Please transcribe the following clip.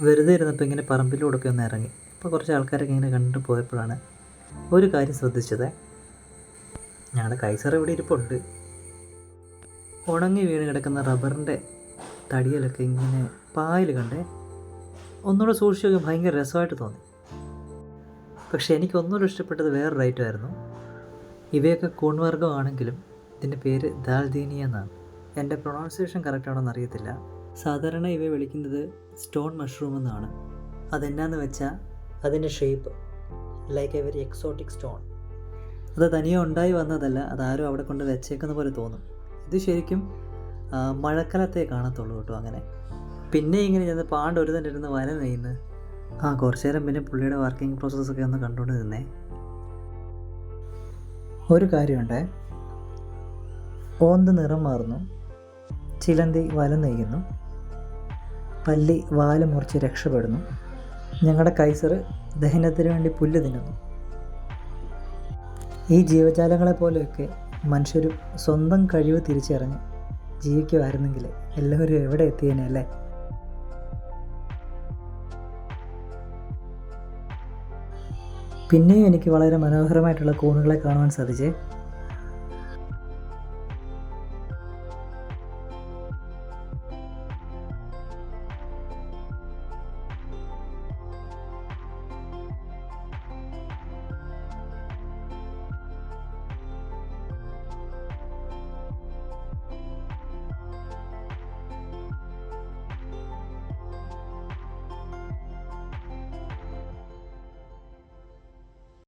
വെറുതെ ഇരുന്നപ്പോൾ ഇങ്ങനെ പറമ്പിലൂടെയൊക്കെ ഒന്ന് ഇറങ്ങി. അപ്പോൾ കുറച്ച് ആൾക്കാരൊക്കെ ഇങ്ങനെ കണ്ടു പോയപ്പോഴാണ് ഒരു കാര്യം ശ്രദ്ധിച്ചത്. ഞങ്ങളുടെ കൈസർ ഇവിടെ ഇരിപ്പുണ്ട്. ഉണങ്ങി വീണ് കിടക്കുന്ന റബ്ബറിന്റെ തടിയിലൊക്കെ ഇങ്ങനെ പായൽ കണ്ടേ ഒന്നുകൂടെ സൂക്ഷിച്ച് ഭയങ്കര രസമായിട്ട് തോന്നി. പക്ഷേ എനിക്ക് ഒന്നുകൂടെ ഇഷ്ടപ്പെട്ടത് വേറൊരു ഐറ്റമായിരുന്നു ഇവയൊക്കെ കൂൺവർഗമാണെങ്കിലും ഇതിന്റെ പേര് ദാൽദീനിയ എന്നാണ് എന്റെ പ്രൊണൗൺസിയേഷൻ കറക്റ്റ് ആണോന്ന് അറിയത്തില്ല. സാധാരണ ഇവയെ വിളിക്കുന്നത് സ്റ്റോൺ മഷ്റൂം എന്നാണ്. അതെന്നാന്ന് വെച്ചാൽ അതിന്റെ shape like a very exotic stone അത് തനിയെ ഉണ്ടായി വന്നതല്ല അതാരും അവിടെ കൊണ്ട് വെച്ചേക്കുന്ന പോലെ തോന്നും. ഇത് ശരിക്കും മഴക്കാലത്തേ കാണത്തുള്ളൂ കേട്ടോ അങ്ങനെ. പിന്നെ ഇങ്ങനെ ചെന്ന് പാണ്ട് ഒരു തന്നെ ഇരുന്ന് വല നെയ്യുന്നു. ആ കുറച്ച് നേരം പിന്നെ പുള്ളിയുടെ വർക്കിംഗ് പ്രോസസ്സൊക്കെ ഒന്ന് കണ്ടുകൊണ്ട് നിന്നേ. ഒരു കാര്യമുണ്ടേ. ഓന്ത് നിറം മാറുന്നു ചിലന്തി വല നെയ്യുന്നു. പല്ലി വാൽ മുറിച്ച് രക്ഷപ്പെടുന്നു. ഞങ്ങളുടെ കൈസർ ദഹനത്തിന് വേണ്ടി പുല്ല് തിന്നുന്നു. ഈ ജീവജാലങ്ങളെ പോലെയൊക്കെ മനുഷ്യരും സ്വന്തം കഴിവ് തിരിച്ചറിഞ്ഞ് ജീവിക്കുമായിരുന്നെങ്കിൽ എല്ലാവരും എവിടെ എത്തിയേനെ അല്ലേ? പിന്നെയും എനിക്ക് വളരെ മനോഹരമായിട്ടുള്ള കോണുകളെ കാണുവാൻ സാധിച്ചേ.